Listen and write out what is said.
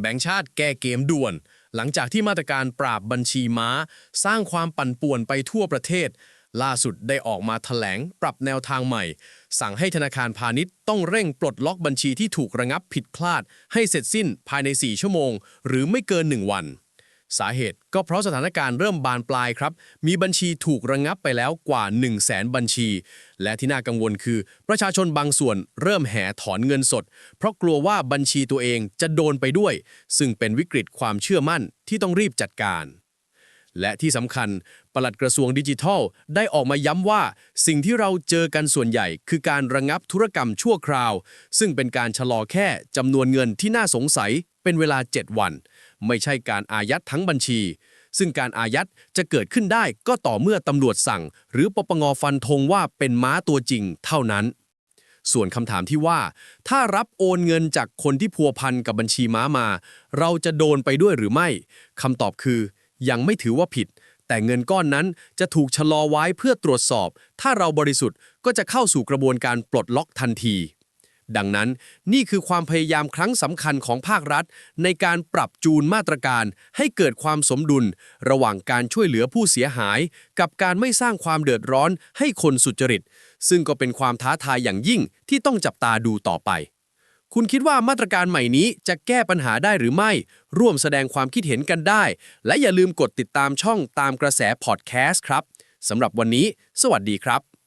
แบงค์ชาติแก้เกมด่วน หลังจากที่มาตรการปราบบัญชีม้า สร้างความปั่นป่วนไปทั่วประเทศ ล่าสุดได้ออกมาแถลงปรับแนวทางใหม่ สั่งให้ธนาคารพาณิชย์ต้องเร่งปลดล็อกบัญชีที่ถูกระงับผิดพลาด ให้เสร็จสิ้นภายใน 4 ชั่วโมง หรือไม่เกิน 1 วัน สาเหตุก็เพราะสถานการณ์เริ่มบานปลายครับ มีบัญชีถูกระงับไปแล้วกว่า 1 0 0 0 0แสนบัญชี และที่น่ากังวลคือ ประชาชนบางส่วนเริ่มแห่ถอนเงินสด เพราะกลัวว่าบัญชีตัวเองจะโดนไปด้วย ซึ่งเป็นวิกฤตความเชื่อมั่นที่ต้องรีบจัดการ และที่สำคัญปลัดกระทรวงดิจิทัล ได้ออกมาย้ำว่า สิ่งที่เราเจอกันส่วนใหญ่ คือการระงับธุรกรรมชั่วคราว ซึ่งเป็นการชะลอแค่จำนวนเงินที่น่าสงสัยเป็นเวลา 7 วัน ไม่ใช่การอายัดทั้งบัญชี ซึ่งการอายัดจะเกิดขึ้นได้ก็ต่อเมื่อตำรวจสั่ง หรือปปงฟันธงว่าเป็นม้าตัวจริงเท่านั้น ส่วนคำถามที่ว่า ถ้ารับโอนเงินจากคนที่พัวพันกับบัญชีม้ามา เราจะโดนไปด้วยหรือไม่คำตอบคือ ยังไม่ถือว่าผิดแต่เงินก้อนนั้นจะถูกชะลอไว้เพื่อตรวจสอบ ถ้าเราบริสุทธิ์ก็จะเข้าสู่กระบวนการปลดล็อกทันที ดังนั้นนี่คือความพยายามครั้งสำคัญของภาครัฐ ในการปรับจูนมาตรการให้เกิดความสมดุล ระหว่างการช่วยเหลือผู้เสียหาย กับการไม่สร้างความเดือดร้อนให้คนสุจริต ซึ่งก็เป็นความท้าทายอย่างยิ่งที่ต้องจับตาดูต่อไป คุณคิดว่ามาตรการใหม่นี้จะแก้ปัญหาได้หรือไม่ ร่วมแสดงความคิดเห็นกันได้ และอย่าลืมกดติดตามช่องตามกระแสพอดแคสต์ครับสำหรับวันนี้ สวัสดีครับ